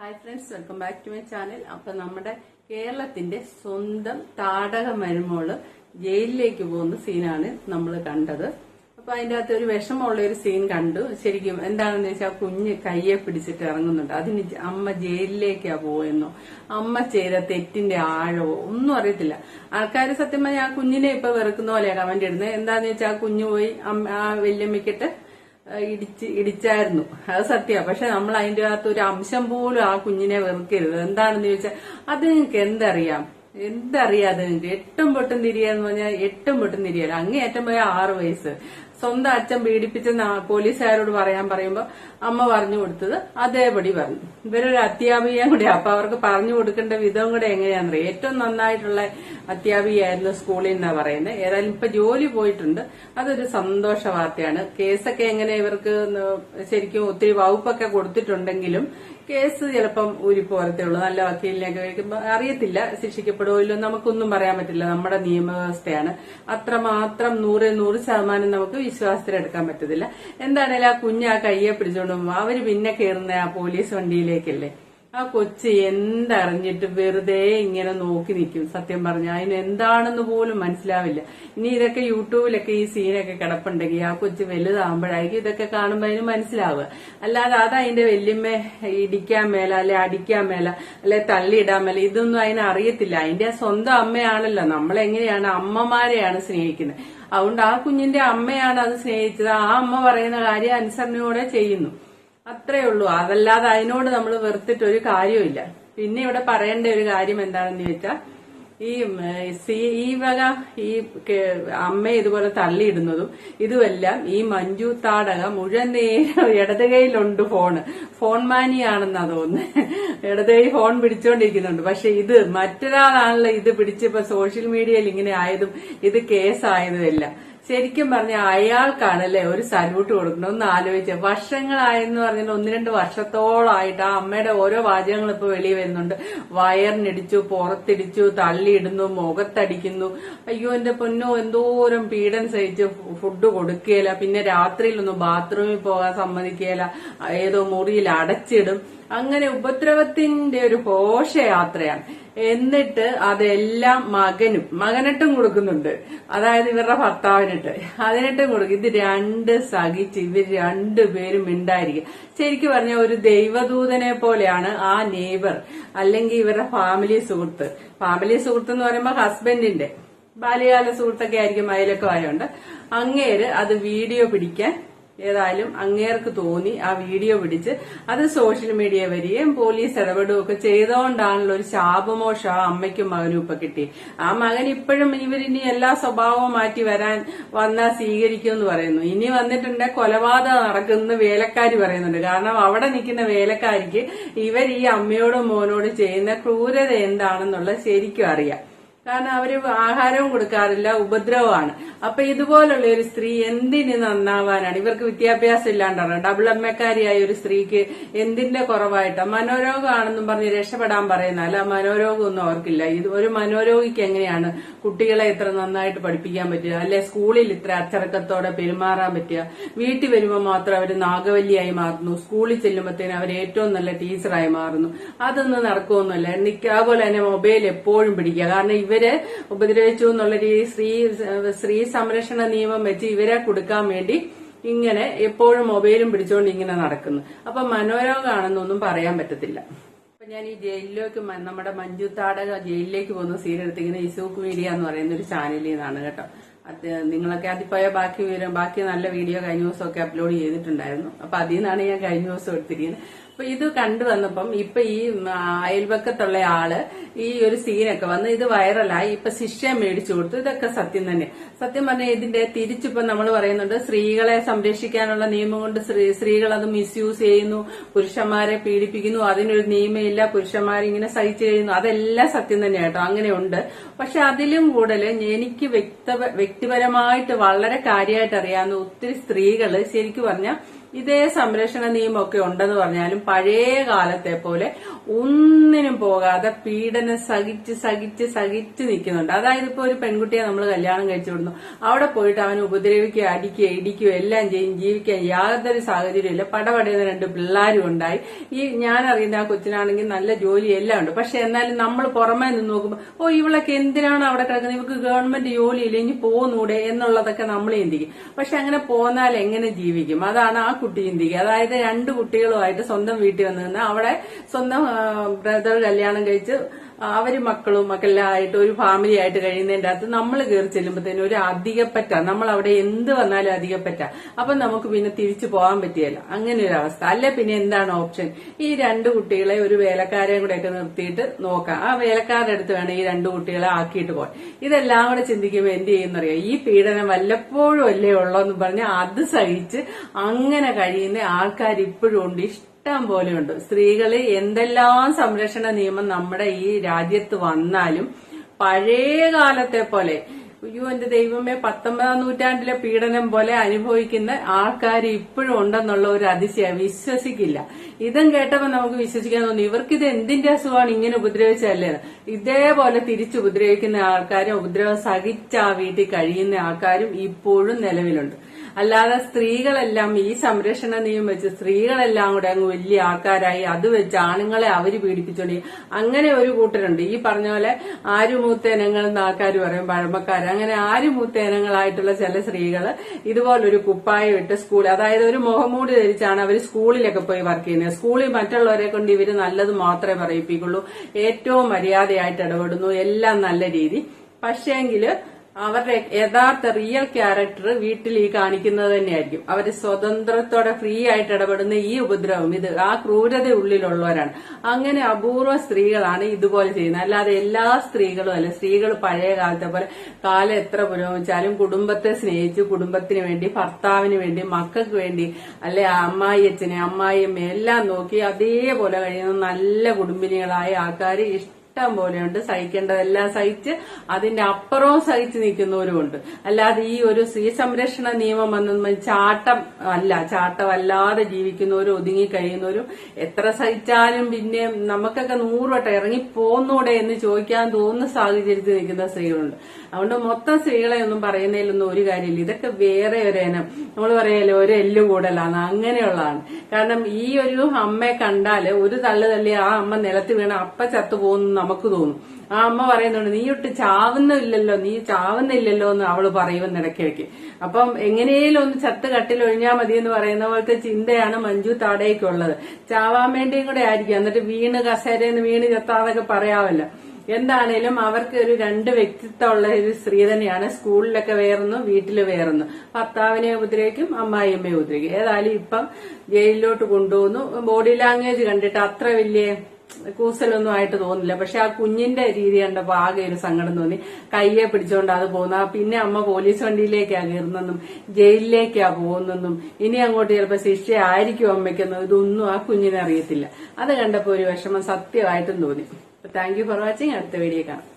Hi friends welcome back to my channel അപ്പൊ നമ്മുടെ കേരളത്തിന്റെ സ്വന്തം താടക മരുമോൾ ജയിലിലേക്ക് പോകുന്ന സീനാണ് നമ്മൾ കണ്ടത്. അപ്പൊ അതിന്റെ അകത്ത് ഒരു വിഷമമുള്ള ഒരു സീൻ കണ്ടു. ശരിക്കും എന്താണെന്ന് വെച്ചാൽ കുഞ്ഞ് കയ്യെ പിടിച്ചിട്ട് ഇറങ്ങുന്നുണ്ട്. അതിന് അമ്മ ജയിലിലേക്കാ പോയെന്നോ അമ്മ ചെയ്ത തെറ്റിന്റെ ആഴവോ ഒന്നും അറിയത്തില്ല. ആൾക്കാർ സത്യം പറഞ്ഞാൽ ആ കുഞ്ഞിനെ ഇപ്പൊ വെറുക്കുന്ന പോലെയാണ് കമന്റ് ഇടുന്നത്. എന്താന്ന് വെച്ചാൽ ആ കുഞ്ഞു പോയി ആ വല്യമ്മയ്ക്കിട്ട് ഇടിച്ച് ഇടിച്ചായിരുന്നു. അത് സത്യമാണ് പക്ഷെ നമ്മൾ അതിന്റെ അകത്ത് ഒരു അംശം പോലും ആ കുഞ്ഞിനെ വെറുക്കരുത്. എന്താണെന്ന് ചോദിച്ചാൽ അത് നിങ്ങൾക്ക് എന്തറിയാം? എന്തറിയാം അത് നിങ്ങൾക്ക് എട്ടും പൊട്ടും തിരിയാന്ന് പറഞ്ഞാൽ എട്ടും പൊട്ടും തിരിയല്ല. അങ്ങേയറ്റം പോയ ആറ് വയസ്സ്. സ്വന്തം അച്ഛൻ പീഡിപ്പിച്ചെന്ന് ആ പോലീസുകാരോട് പറയാൻ പറയുമ്പോൾ അമ്മ പറഞ്ഞു കൊടുത്തത് അതേപടി പറഞ്ഞു. ഇവരൊരു അത്യാപികയും കൂടെ. അപ്പൊ അവർക്ക് പറഞ്ഞു കൊടുക്കേണ്ട വിധം കൂടെ എങ്ങനെയാണെന്നറിയാം? ഏറ്റവും നന്നായിട്ടുള്ള അത്യാപികയായിരുന്നു സ്കൂളിൽ നിന്നാ പറയുന്നത് ഏതായാലും ഇപ്പൊ ജോലി പോയിട്ടുണ്ട്. അതൊരു സന്തോഷ വാർത്തയാണ്. കേസൊക്കെ എങ്ങനെ ഇവർക്ക് ശരിക്കും ഒത്തിരി വകുപ്പൊക്കെ കൊടുത്തിട്ടുണ്ടെങ്കിലും കേസ് ചിലപ്പം ഊരിപ്പോരത്തേ ഉള്ളൂ. നല്ല വക്കീലിനെയൊക്കെ വയ്ക്കുമ്പോൾ അറിയത്തില്ല ശിക്ഷിക്കപ്പെടുമോ ഇല്ലോ നമുക്കൊന്നും പറയാൻ പറ്റില്ല. നമ്മുടെ നിയമവ്യവസ്ഥയാണ്. അത്രമാത്രം നൂറ് നൂറ് ശതമാനം നമുക്ക് വിശ്വാസത്തിലെടുക്കാൻ പറ്റത്തില്ല. എന്താണേലും ആ കുഞ്ഞ് ആ കയ്യെ പിടിച്ചോണ്ട് അവർ പിന്നെ കയറുന്ന ആ പോലീസ് വണ്ടിയിലേക്കല്ലേ? ആ കൊച്ചി എന്തറിഞ്ഞിട്ട് വെറുതെ ഇങ്ങനെ നോക്കി നിൽക്കും. സത്യം പറഞ്ഞു അതിന് എന്താണെന്ന് പോലും മനസ്സിലാവില്ല. ഇനി ഇതൊക്കെ യൂട്യൂബിലൊക്കെ ഈ സീനൊക്കെ കിടപ്പുണ്ടെങ്കിൽ ആ കൊച്ച് വലുതാകുമ്പോഴായിരിക്കും ഇതൊക്കെ കാണുമ്പോൾ അതിന് മനസ്സിലാവുക. അല്ലാതെ അത് അതിന്റെ വല്യമ്മ ഇടിക്കാൻ മേല അല്ലെ അടിക്കാൻ മേല അല്ലെ തള്ളിയിടാൻ മേല ഇതൊന്നും അതിന് അറിയത്തില്ല. അതിന്റെ സ്വന്തം അമ്മയാണല്ലോ. നമ്മളെങ്ങനെയാണ് അമ്മമാരെയാണ് സ്നേഹിക്കുന്നത് അതുകൊണ്ട് ആ കുഞ്ഞിന്റെ അമ്മയാണ് അത് സ്നേഹിച്ചത്. ആ അമ്മ പറയുന്ന കാര്യം അനുസരണയോടെ ചെയ്യുന്നു. അത്രേ ഉള്ളൂ. അതല്ലാതെ അതിനോട് നമ്മൾ വെറുത്തിട്ട് ഒരു കാര്യമില്ല പിന്നെ ഇവിടെ പറയേണ്ട ഒരു കാര്യം എന്താണെന്ന് ചോദിച്ചാൽ ഈ ഈ വക ഈ അമ്മ ഇതുപോലെ തള്ളിയിടുന്നതും ഇതുമെല്ലാം ഈ മഞ്ജു താടക മുഴുവൻ നേരം ഇടത് കൈയിലുണ്ട് ഫോണ്. ഫോൺ മാനിയാണെന്നാ തോന്നുന്നത് ഇടത് കൈ ഫോൺ പിടിച്ചോണ്ടിരിക്കുന്നുണ്ട്. പക്ഷെ ഇത് മറ്റൊരാളാണല്ലോ ഇത് പിടിച്ചിപ്പോ സോഷ്യൽ മീഡിയയിൽ ഇങ്ങനെ ആയതും ഇത് കേസായതും എല്ലാം ശരിക്കും പറഞ്ഞ അയാൾക്കാണല്ലേ ഒരു സല്യൂട്ട് കൊടുക്കണം ഒന്ന് ആലോചിച്ച. വർഷങ്ങളായെന്ന് പറഞ്ഞാൽ ഒന്ന് രണ്ട് വർഷത്തോളമായിട്ട് ആ അമ്മയുടെ ഓരോ വാചകങ്ങൾ ഇപ്പൊ വെളിയിൽ വരുന്നുണ്ട്. വയറിനിടിച്ചു പുറത്തിടിച്ചു തള്ളിയിടുന്നു മുഖത്തടിക്കുന്നു. അയ്യോ എന്റെ പൊന്നോ എന്തോരം പീഡനം സഹിച്ച് ഫുഡ് കൊടുക്കുകയില്ല. പിന്നെ രാത്രിയിലൊന്നും ബാത്റൂമിൽ പോകാൻ സമ്മതിക്കുകയില്ല. ഏതോ മുറിയിൽ അടച്ചിടും. അങ്ങനെ ഉപദ്രവത്തിന്റെ ഒരു ഘോഷയാത്രയാണ്. എന്നിട്ട് അതെല്ലാം മകനും മകനിട്ടും കൊടുക്കുന്നുണ്ട്. അതായത് ഇവരുടെ ഭർത്താവിനിട്ട്. അതിനിട്ടും കൊടുക്കും. ഇത് രണ്ട് സഹിച്ച് ഇവർ രണ്ടുപേരും മിണ്ടായിരിക്കും. ശരിക്കും പറഞ്ഞ ഒരു ദൈവദൂതനെ പോലെയാണ് ആ നെയ്ബർ അല്ലെങ്കിൽ ഇവരുടെ ഫാമിലി സുഹൃത്ത്. ഫാമിലി സുഹൃത്ത് എന്ന് പറയുമ്പോൾ ഹസ്ബൻഡിന്റെ ബാല്യകാല സുഹൃത്തൊക്കെ ആയിരിക്കും അയലൊക്കെ ആയതുകൊണ്ട് അങ്ങേര് അത് വീഡിയോ പിടിക്കാൻ ഏതായാലും അങ്ങേർക്ക് തോന്നി ആ വീഡിയോ പിടിച്ച്. അത് സോഷ്യൽ മീഡിയ വരികയും പോലീസ് ഇടപെടുകയും ഒക്കെ ചെയ്തുകൊണ്ടാണല്ലോ ഒരു ശാപമോഷം ആ അമ്മയ്ക്കും മകനും ഇപ്പൊ കിട്ടി. ആ മകൻ ഇപ്പോഴും ഇവരിനി എല്ലാ സ്വഭാവവും മാറ്റി വരാൻ വന്നാൽ സ്വീകരിക്കും എന്ന് പറയുന്നു. ഇനി വന്നിട്ടുണ്ട് കൊലപാതകം നടക്കുന്ന വേലക്കാരി പറയുന്നുണ്ട്. കാരണം അവിടെ നിൽക്കുന്ന വേലക്കാരിക്ക് ഇവർ ഈ അമ്മയോടും മോനോടും ചെയ്യുന്ന ക്രൂരത എന്താണെന്നുള്ളത് ശരിക്കും അറിയാം. കാരണം അവർ ആഹാരവും കൊടുക്കാറില്ല ഉപദ്രവമാണ്. അപ്പൊ ഇതുപോലുള്ള ഒരു സ്ത്രീ എന്തിന് നന്നാവാനാണ്? ഇവർക്ക് വിദ്യാഭ്യാസം ഇല്ലാണ്ടാണ്. ഡബിൾ എക്കാരിയായ ഒരു സ്ത്രീക്ക് എന്തിന്റെ കുറവായിട്ടാ? മനോരോഗമാണെന്നും പറഞ്ഞ് രക്ഷപ്പെടാൻ പറയുന്ന അല്ല മനോരോഗമൊന്നും അവർക്കില്ല. ഇത് ഒരു മനോരോഗിക്ക് എങ്ങനെയാണ് കുട്ടികളെ ഇത്ര നന്നായിട്ട് പഠിപ്പിക്കാൻ പറ്റുക? അല്ലെ സ്കൂളിൽ ഇത്ര അച്ചടക്കത്തോടെ പെരുമാറാൻ പറ്റുക? വീട്ടിൽ വരുമ്പോൾ മാത്രം അവർ നാഗവല്ലിയായി മാറുന്നു. സ്കൂളിൽ ചെല്ലുമ്പോഴത്തേനും അവർ ഏറ്റവും നല്ല ടീച്ചറായി മാറുന്നു. അതൊന്നും നടക്കുമൊന്നുമല്ല അതുപോലെ തന്നെ മൊബൈൽ എപ്പോഴും പിടിക്കുക. കാരണം ഇവർ ഉപദ്രവിച്ചു എന്നുള്ള രീതി സ്ത്രീ സ്ത്രീ സംരക്ഷണ നിയമം വെച്ച് ഇവരെ കൊടുക്കാൻ വേണ്ടി ഇങ്ങനെ എപ്പോഴും മൊബൈലും പിടിച്ചുകൊണ്ട് ഇങ്ങനെ നടക്കുന്നു. അപ്പൊ മനോരോഗമാണെന്നൊന്നും പറയാൻ പറ്റത്തില്ല. അപ്പൊ ഞാൻ ഈ ജയിലിലേക്ക് നമ്മുടെ മഞ്ജു താടക ജയിലിലേക്ക് പോകുന്ന സീൻ ഇങ്ങനെ ഇസൂക്ക് മീഡിയ എന്ന് പറയുന്ന ഒരു ചാനലിൽ നിന്നാണ് കേട്ടോ. അത് നിങ്ങളൊക്കെ അതിൽ പോയ ബാക്കി വിവരം ബാക്കി നല്ല വീഡിയോ കഴിഞ്ഞ ദിവസമൊക്കെ അപ്ലോഡ് ചെയ്തിട്ടുണ്ടായിരുന്നു. അപ്പൊ അതിൽ നിന്നാണ് ഞാൻ കഴിഞ്ഞ ദിവസം എടുത്തിരിക്കുന്നത്. അപ്പൊ ഇത് കണ്ടു വന്നപ്പം ഇപ്പൊ ഈ അയൽവക്കത്തുള്ള ആൾ ഈ ഒരു സീനൊക്കെ വന്ന് ഇത് വൈറലായി ഇപ്പൊ ശിക്ഷ മേടിച്ചു കൊടുത്തു. ഇതൊക്കെ സത്യം തന്നെ. സത്യം പറഞ്ഞാൽ ഇതിന്റെ തിരിച്ചിപ്പം നമ്മൾ പറയുന്നുണ്ട് സ്ത്രീകളെ സംരക്ഷിക്കാനുള്ള നിയമം കൊണ്ട് സ്ത്രീകൾ അത് മിസ്യൂസ് ചെയ്യുന്നു പുരുഷന്മാരെ പീഡിപ്പിക്കുന്നു അതിനൊരു നിയമമില്ല പുരുഷന്മാരിങ്ങനെ സഹിച്ചു കഴിയുന്നു. അതെല്ലാം സത്യം തന്നെ കേട്ടോ. അങ്ങനെയുണ്ട് പക്ഷെ അതിലും കൂടുതൽ എനിക്ക് വ്യക്തിപരമായിട്ട് വളരെ കാര്യമായിട്ട് അറിയാവുന്ന ഒത്തിരി സ്ത്രീകൾ ശരിക്കും പറഞ്ഞാൽ ഇതേ സംരക്ഷണ നിയമമൊക്കെ ഉണ്ടെന്ന് പറഞ്ഞാലും പഴയ കാലത്തെ പോലെ ഒന്നിനും പോകാതെ പീഡനം സഹിച്ച് സഹിച്ച് സഹിച്ച് നിൽക്കുന്നുണ്ട്. അതായത് ഇപ്പൊ ഒരു പെൺകുട്ടിയെ നമ്മൾ കല്യാണം കഴിച്ചു വിടുന്നു. അവിടെ പോയിട്ട് അവനെ ഉപദ്രവിക്കുക അടിക്കുക ഇടിക്കുക എല്ലാം ചെയ്യും ജീവിക്കാൻ യാതൊരു സാഹചര്യമില്ല പടപടയുന്ന രണ്ട് പിള്ളേരും ഉണ്ടായി. ഈ ഞാൻ അറിയുന്ന ആ കൊച്ചിനാണെങ്കിൽ നല്ല ജോലി എല്ലാം ഉണ്ട്. പക്ഷെ എന്നാലും നമ്മൾ പുറമേ നിന്ന് നോക്കുമ്പോൾ ഓ ഇവളൊക്കെ എന്തിനാണ് അവിടെ കിടക്കുന്നത്? ഇവർക്ക് ഗവൺമെന്റ് ജോലിയില്ല ഇനി പോകുന്നൂടെ എന്നുള്ളതൊക്കെ നമ്മൾ ചിന്തിക്കും. പക്ഷെ അങ്ങനെ പോന്നാൽ എങ്ങനെ ജീവിക്കും? അതാണ് ആ കുട്ടി ചിന്തിക്കുക അതായത് രണ്ട് കുട്ടികളുമായിട്ട് സ്വന്തം വീട്ടിൽ വന്ന് നിന്ന് അവിടെ സ്വന്തം ബ്രദർ കല്യാണം കഴിച്ച് അവർ മക്കളും മക്കളെല്ലാം ആയിട്ട് ഒരു ഫാമിലി ആയിട്ട് കഴിയുന്നതിന്റെ അകത്ത് നമ്മൾ കയറി ചെല്ലുമ്പോഴത്തേനും ഒരു അധികപ്പറ്റ. നമ്മൾ അവിടെ എന്ത് വന്നാലും അധികപ്പറ്റ. അപ്പൊ നമുക്ക് പിന്നെ തിരിച്ചു പോകാൻ പറ്റിയല്ല. അങ്ങനെ ഒരു അവസ്ഥ. അല്ലെ പിന്നെ എന്താണ് ഓപ്ഷൻ ഈ രണ്ട് കുട്ടികളെ ഒരു വേലക്കാരെ കൂടെ ഒക്കെ നിർത്തിയിട്ട് നോക്കാം. ആ വേലക്കാരുടെ അടുത്ത് വേണം ഈ രണ്ട് കുട്ടികളെ ആക്കിയിട്ട് പോകാൻ. ഇതെല്ലാം കൂടെ ചിന്തിക്കുമ്പോൾ എന്ത് ചെയ്യുന്നറിയാം? ഈ പീഡനം വല്ലപ്പോഴും അല്ലേ ഉള്ളോന്ന് പറഞ്ഞ് അത് സഹിച്ച് അങ്ങനെ കഴിയുന്ന ആൾക്കാർ ഇപ്പോഴും ഉണ്ട് ഇഷ്ടം പോലെയുണ്ട്. സ്ത്രീകൾ എന്തെല്ലാം സംരക്ഷണ നിയമം നമ്മുടെ ഈ രാജ്യത്ത് വന്നാലും പഴയ കാലത്തെ പോലെ അയ്യോ എന്റെ ദൈവമേ പത്തൊമ്പതാം നൂറ്റാണ്ടിലെ പീഡനം പോലെ അനുഭവിക്കുന്ന ആൾക്കാർ ഇപ്പോഴും ഉണ്ടെന്നുള്ള ഒരു അതിശയം വിശ്വസിക്കില്ല. ഇതും കേട്ടപ്പോ നമുക്ക് വിശ്വസിക്കാൻ തോന്നുന്നു ഇത് എന്തിന്റെ അസുഖമാണ് ഇങ്ങനെ ഉപദ്രവിച്ചല്ലേ ഇതേപോലെ തിരിച്ചു ഉപദ്രവിക്കുന്ന ആൾക്കാരും ഉപദ്രവം സഹിച്ച ആ വീട്ടിൽ കഴിയുന്ന ആൾക്കാരും ഇപ്പോഴും നിലവിലുണ്ട്. അല്ലാതെ സ്ത്രീകളെല്ലാം ഈ സംരക്ഷണ നിയമം വെച്ച് സ്ത്രീകളെല്ലാം കൂടെ അങ്ങ് വലിയ ആൾക്കാരായി അത് വെച്ച് ആണുങ്ങളെ അവർ പീഡിപ്പിച്ചോണ്ടി അങ്ങനെ ഒരു കൂട്ടരുണ്ട്. ഈ പറഞ്ഞ പോലെ ആരുമൂത്തേനങ്ങൾ എന്ന് ആൾക്കാർ പറയും പഴമക്കാർ അങ്ങനെ ആരുമൂത്തേനങ്ങളായിട്ടുള്ള ചില സ്ത്രീകൾ ഇതുപോലൊരു കുപ്പായം ഇട്ട് സ്കൂൾ അതായത് ഒരു മുഖംമൂടി ധരിച്ചാണ് അവർ സ്കൂളിലൊക്കെ പോയി വർക്ക് ചെയ്യുന്നത്. സ്കൂളിൽ മറ്റുള്ളവരെ കൊണ്ട് ഇവർ നല്ലത് മാത്രമേ പറയിപ്പിക്കുള്ളൂ. ഏറ്റവും മര്യാദയായിട്ട് ഇടപെടുന്നു. എല്ലാം നല്ല രീതി. പക്ഷേങ്കിൽ അവരുടെ യഥാർത്ഥ റിയൽ ക്യാരക്ടർ വീട്ടിൽ ഈ കാണിക്കുന്നത് തന്നെയായിരിക്കും. അവർ സ്വതന്ത്രത്തോടെ ഫ്രീ ആയിട്ട് ഇടപെടുന്ന ഈ ഉപദ്രവം. ഇത് ആ ക്രൂരത ഉള്ളിലുള്ളവരാണ്. അങ്ങനെ അപൂർവ സ്ത്രീകളാണ് ഇതുപോലെ ചെയ്യുന്നത്. അല്ലാതെ എല്ലാ സ്ത്രീകളും അല്ല. സ്ത്രീകൾ പഴയ കാലത്തെ പോലെ കാലം എത്ര പുരോഗമിച്ചാലും കുടുംബത്തെ സ്നേഹിച്ച് കുടുംബത്തിന് വേണ്ടി ഭർത്താവിന് വേണ്ടി മക്കൾക്ക് വേണ്ടി അല്ലെ അമ്മായി അച്ഛനെ അമ്മായിയമ്മ എല്ലാം നോക്കി അതേപോലെ കഴിയുന്ന നല്ല കുടുംബിനികളായ ആൾക്കാർ ഇഷ്ടം ഇഷ്ടം പോലെയുണ്ട്. സഹിക്കേണ്ടതെല്ലാം സഹിച്ച് അതിന്റെ അപ്പുറവും സഹിച്ച് നിൽക്കുന്നവരുമുണ്ട്. അല്ലാതെ ഈ ഒരു സ്ത്രീ സംരക്ഷണ നിയമം വന്ന ചാട്ടം അല്ല ചാട്ടമല്ലാതെ ജീവിക്കുന്നവരും ഒതുങ്ങി കഴിയുന്നവരും എത്ര സഹിച്ചാലും പിന്നെ നമുക്കൊക്കെ നൂറുവട്ടം ഇറങ്ങി പോന്നൂടെ എന്ന് ചോദിക്കാൻ തോന്നുന്ന സാഹചര്യത്തിൽ നിൽക്കുന്ന സ്ത്രീകളുണ്ട്. അതുകൊണ്ട് മൊത്തം സ്ത്രീകളെ ഒന്നും പറയുന്നതിലൊന്നും ഒരു കാര്യമില്ല. ഇതൊക്കെ വേറെ ഒരു ഇനം. നമ്മൾ പറയല്ലോ ഒരു എല്ല് കൂടലാണ് അങ്ങനെയുള്ളതാണ്. കാരണം ഈ ഒരു അമ്മയെ കണ്ടാൽ ഒരു തള്ളു തള്ളി ആ അമ്മ നിലത്ത് വീണ അപ്പ ചത്തുപോകുന്നു നമുക്ക് തോന്നും. ആ അമ്മ പറയുന്നുണ്ട് നീ ഒട്ട് ചാവുന്നില്ലല്ലോ നീ ചാവുന്നില്ലല്ലോ എന്ന് അവൾ പറയുമെന്ന് ഇടയ്ക്കിടയ്ക്ക്. അപ്പം എങ്ങനെയും ഒന്ന് ചത്ത് കട്ടിൽ ഒഴിഞ്ഞാൽ മതി എന്ന് പറയുന്ന പോലത്തെ ചിന്തയാണ് മഞ്ജു താടേക്കുള്ളത്. ചാവാൻ വേണ്ടിയും കൂടെ ആയിരിക്കും. എന്നിട്ട് വീണ് കസേരന്ന് വീണ് ചത്താന്നൊക്കെ പറയാമല്ലോ എന്താണേലും അവർക്ക് ഒരു രണ്ട് വ്യക്തിത്വമുള്ള ഒരു സ്ത്രീ തന്നെയാണ്. സ്കൂളിലൊക്കെ വേറുന്നു വീട്ടിൽ വേറുന്നു. ഭർത്താവിനെ ഉപദ്രവിക്കും അമ്മായിയമ്മയെ ഉപദ്രവിക്കും. ഏതായാലും ഇപ്പം ജയിലിലോട്ട് കൊണ്ടുപോകുന്നു ബോഡി ലാംഗ്വേജ് കണ്ടിട്ട് അത്ര വലിയ കൂസലൊന്നും ആയിട്ട് തോന്നില്ല പക്ഷെ ആ കുഞ്ഞിന്റെ രീതി കണ്ടപ്പോ ആകെ ഒരു സങ്കടം തോന്നി. കയ്യെ പിടിച്ചോണ്ട് അത് പോകുന്ന. പിന്നെ അമ്മ പോലീസ് വണ്ടിയിലേക്കാ കയറുന്നെന്നും ജയിലിലേക്കാ പോകുന്നെന്നും ഇനി അങ്ങോട്ട് ചിലപ്പോ ശിക്ഷയായിരിക്കും അമ്മയ്ക്കെന്നും ഇതൊന്നും ആ കുഞ്ഞിനെ അറിയത്തില്ല. അത് കണ്ടപ്പോ ഒരു വിഷമം സത്യമായിട്ടും തോന്നി. താങ്ക് യു ഫോർ വാച്ചിങ് അടുത്ത വീഡിയോ കാണാം.